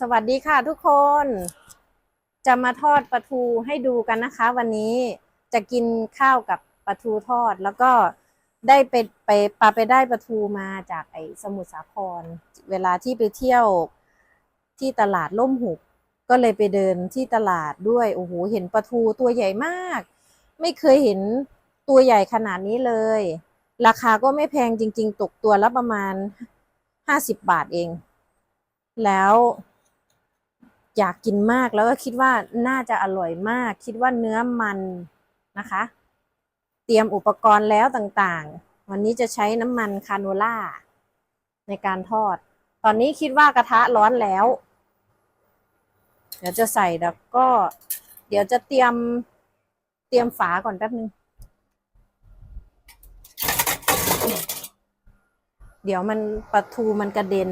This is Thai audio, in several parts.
สวัสดีค่ะทุกคน จะมาทอดปลาทูให้ดูกันนะคะ วันนี้จะกินข้าวกับปลาทูทอด แล้วก็ได้ไปไปปลาไปได้ปลาทูมาจากไอ้สมุทรสาคร เวลาที่ไปเที่ยวที่ตลาดล่มหุบก็เลยไปเดินที่ตลาดด้วยโอ้โหเห็นปลาทูตัวใหญ่มาก ไม่เคยเห็นตัวใหญ่ขนาดนี้เลย ราคาก็ไม่แพงจริง ๆ ตกตัวละประมาณห้าสิบบาทเอง แล้ว อยากกินมากแล้วก็คิดว่าน่าจะอร่อยมาก คิดว่าเนื้อมันนะคะ เตรียมอุปกรณ์แล้วต่างๆ วันนี้จะใช้น้ำมันคาโนล่าในการทอด ตอนนี้คิดว่ากระทะร้อนแล้ว เดี๋ยวจะใส่แล้วก็ เดี๋ยวจะเตรียมเตรียมฝาก่อนแป๊บนึง เดี๋ยวมันปลาทูมันกระเด็น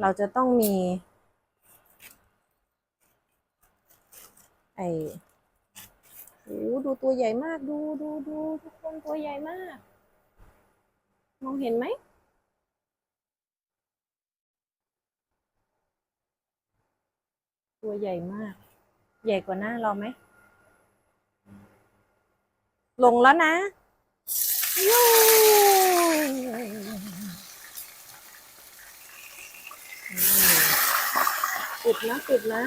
เราจะต้องมี ไอ้โอ้ดูตัวใหญ่มากดูดูดูทุกคนตัวใหญ่มาก มองเห็นไหมตัวใหญ่มาก ใหญ่กว่าหน้าเราไหม ลงแล้วนะยูปิดนะปิดนะ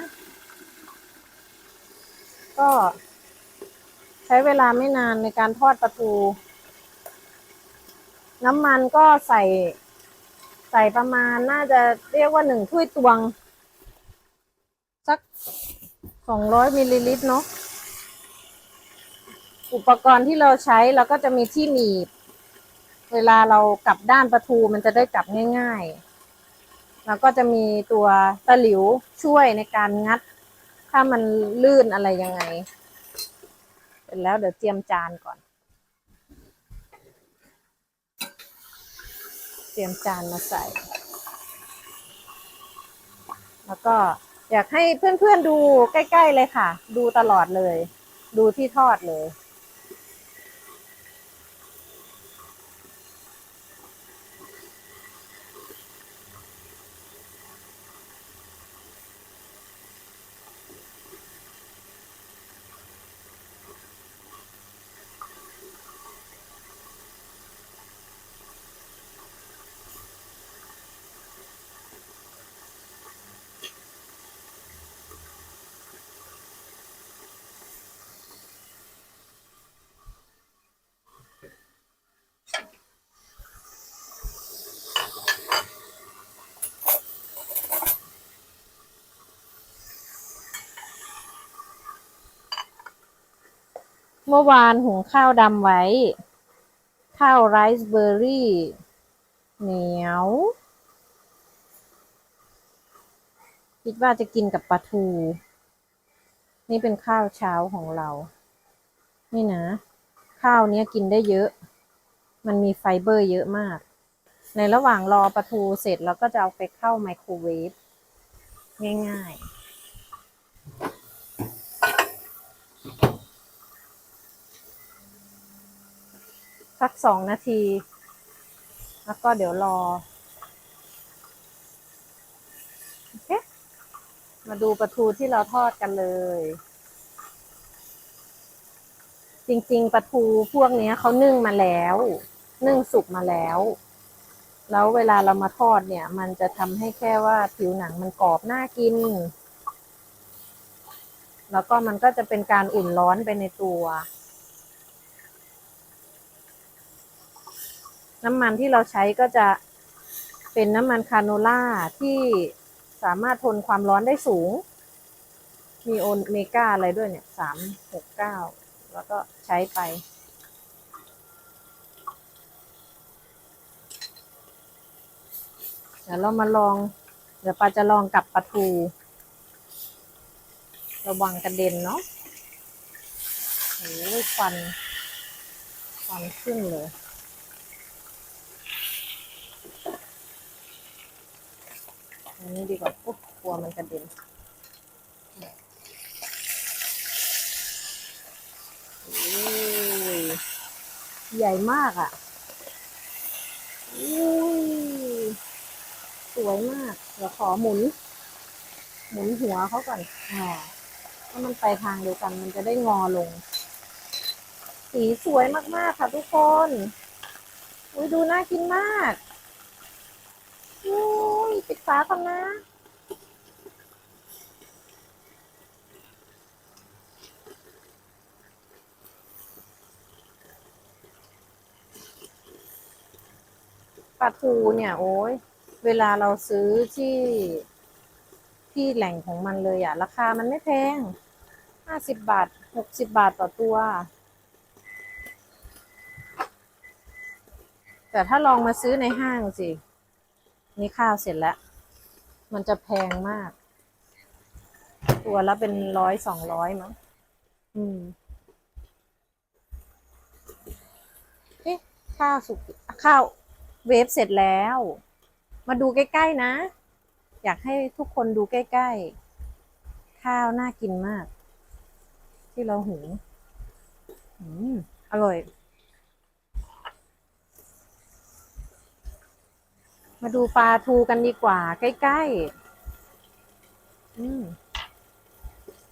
ก็ ใช้เวลาไม่นานในการทอดปลาทู น้ำมันก็ใส่ ใส่ประมาณน่าจะเรียกว่าหนึ่งถ้วยตวง สักสองร้อยมิลลิลิตรเนาะอุปกรณ์ที่เราใช้เราก็จะมีที่หนีบ เวลาเรากลับด้านปลาทูมันจะได้กลับง่าย ๆ แล้วก็จะมีตัวตะหลิวช่วยในการงัด ถ้ามันลื่นอะไรยังไง เสร็จแล้วเดี๋ยวเตรียมจานก่อน เตรียมจานมาใส่ แล้วก็อยากให้เพื่อนๆดูใกล้ ๆ เลยค่ะ ดูตลอดเลย ดูที่ทอดเลย มื่อวานหุงข้าวดำไว้ ข้าวไรซ์เบอร์รี่ เหนียว คิดว่าจะกินกับปลาทู นี่เป็นข้าวเช้าของเรา นี่นะ ข้าวเนี้ยกินได้เยอะ มันมีไฟเบอร์เยอะมาก ในระหว่างรอปลาทูเสร็จเราก็จะเอาไปเข้าไมโครเวฟง่ายๆ สักสองนาที แล้วก็เดี๋ยวรอโอเคมาดูปลาทูที่เราทอดกันเลย จริงๆปลาทูพวกนี้เขานึ่งมาแล้ว นึ่งสุกมาแล้ว แล้วเวลาเรามาทอดเนี่ย มันจะทำให้แค่ว่าผิวหนังมันกรอบน่ากิน แล้วก็มันก็จะเป็นการอุ่นร้อนไปในตัว น้ำมันที่เราใช้ก็จะเป็นน้ำมันคาโนล่าที่สามารถทนความร้อนได้สูง มีโอเมก้าอะไรด้วยเนี่ยสามหกเก้าแล้วก็ใช้ไป เดี๋ยวเรามาลอง เดี๋ยวปาจะลองกับปลาทู ระวังกระเด็นเนาะโอ้ยควันควันขึ้นเลย อันนี้ดีกว่าปุ๊บกลัวมันกระเด็นโอ้ยใหญ่มากอะอุ้ยสวยมาก เดี๋ยวขอหมุน หมุนหัวเขาก่อนอ่าถ้ามันไปทางเดียวกันมันจะได้งอลง สีสวยมากๆค่ะทุกคน อุ้ยดูน่ากินมากอุ้ ยปิดฝาก่อนนะ ปลาทูเนี่ย โอ้ยเวลาเราซื้อที่ที่แหล่งของมันเลยอะราคามันไม่แพงห้าสิบบาทหกสิบบาทต่อตัว แต่ถ้าลองมาซื้อในห้างสิ นี่ข้าวเสร็จแล้ว มันจะแพงมาก ตัวละเป็นร้อยสองร้อยมั้งอืมเอ๊ะข้าวสุกข้าวเวฟเสร็จแล้ว มาดูใกล้ๆนะ อยากให้ทุกคนดูใกล้ๆ ข้าวน่ากินมาก ที่เราหุงอืมอร่อย มาดูปลาทูกันดีกว่า ใกล้ๆ อืม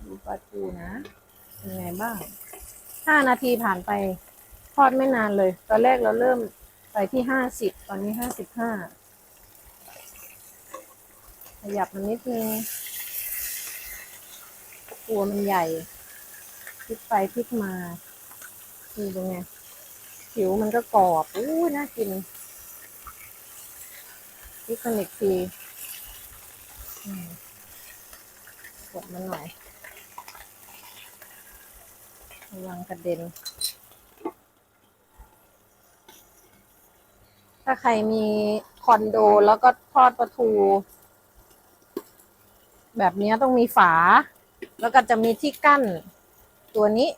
ดูปลาทูนะ เป็นไงบ้าง ห้านาทีผ่านไป ทอดไม่นานเลย ตอนแรกเราเริ่มไปที่ห้าสิบ ตอนนี้ห้าสิบห้า ขยับมันนิดนึงตัวมันใหญ่พลิกไปพลิกมาดูเป็นไงผิวมันก็กรอบอู้น่ากิน พริกมันอีกทีกดมันหน่อยระวังกระเด็น ถ้าใครมีคอนโดแล้วก็ทอดปลาทู แบบนี้ต้องมีฝา แล้วก็จะมีที่กั้น ตัวนี้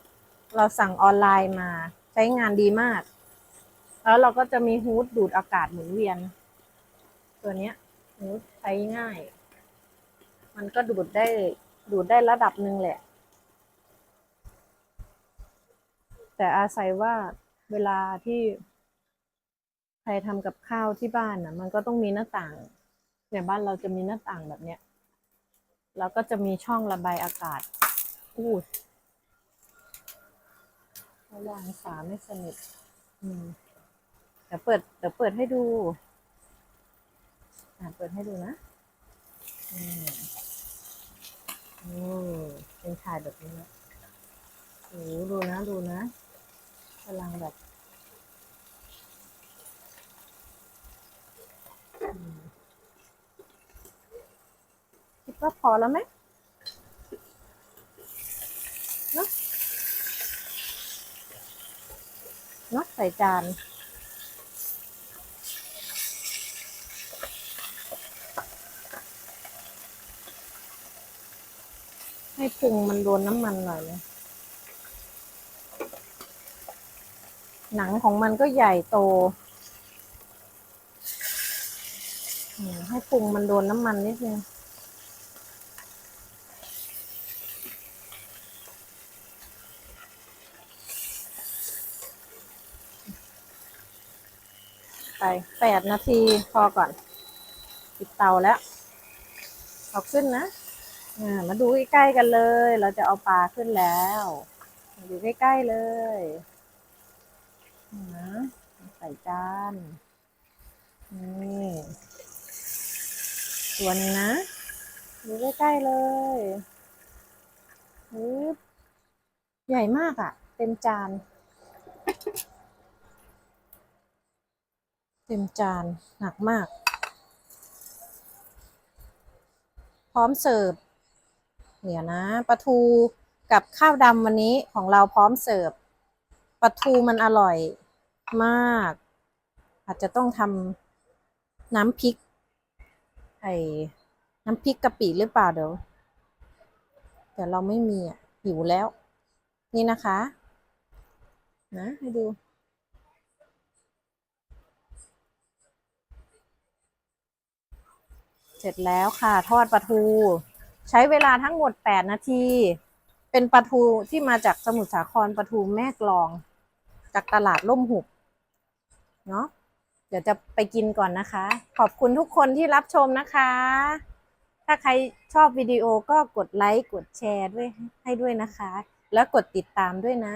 เราสั่งออนไลน์มาใช้งานดีมาก แล้วเราก็จะมีฮูดดูดอากาศหมุนเวียน ตัวเนี้ยฮูใช้ง่าย มันก็ดูดได้ดูดได้ระดับหนึ่งแหละ แต่อาศัยว่าเวลาที่ใครทำกับข้าวที่บ้านน่ะ มันก็ต้องมีหน้าต่างเนี่ยบ้านเราจะมีหน้าต่างแบบเนี้ยแล้วก็จะมีช่องระบายอากาศอู้ระวังฝาไม่สนิทอืมเดี๋ยวเปิดเดี๋ยวเปิดให้ดู อ่าเปิดให้ดูนะอืมอืมเป็นถ่ายแบบนี้นะโอ้ดูนะ ดูนะกำลังแบบคิดว่าพอแล้วไหมเนอะเนอะใส่จาน ให้พุงมันโดนน้ำมันหน่อยเลยหนังของมันก็ใหญ่โต ให้พุงมันโดนน้ำมันนิดนึงไปแปดนาทีพอก่อน ปิดเตาแล้วเอาขึ้นนะ มาดูใกล้ๆกันเลย เราจะเอาปลาขึ้นแล้วมาดูใกล้ๆเลยนะใส่จานนี่ตัวนนะ ดูใกล้ๆเลยปึ๊บใหญ่มากอะ่ะ เต็มจาน เต็มจาน หนักมาก พร้อมเสิร์ฟ เดี๋ยวนะปลาทูกับข้าวดำวันนี้ของเราพร้อมเสิร์ฟปลาทูมันอร่อยมาก อาจจะต้องทำน้ำพริกไอ้น้ำพริกกะปิหรือเปล่าเดี๋ยวเดี๋ยวเราไม่มีอะหิวแล้ว นี่นะคะ นะให้ดูเสร็จแล้วค่ะ ทอดปลาทู ใช้เวลาทั้งหมด 8 นาที เป็นปลาทูที่มาจากสมุทรสาครปลาทูแม่กลอง จากตลาดล่มหุบเนาะเดี๋ยวจะไปกินก่อนนะคะ ขอบคุณทุกคนที่รับชมนะคะ ถ้าใครชอบวิดีโอก็กดไลค์กดแชร์ด้วยให้ด้วยนะคะ แล้วกดติดตามด้วยนะ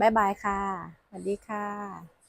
บ๊ายบายค่ะ สวัสดีค่ะ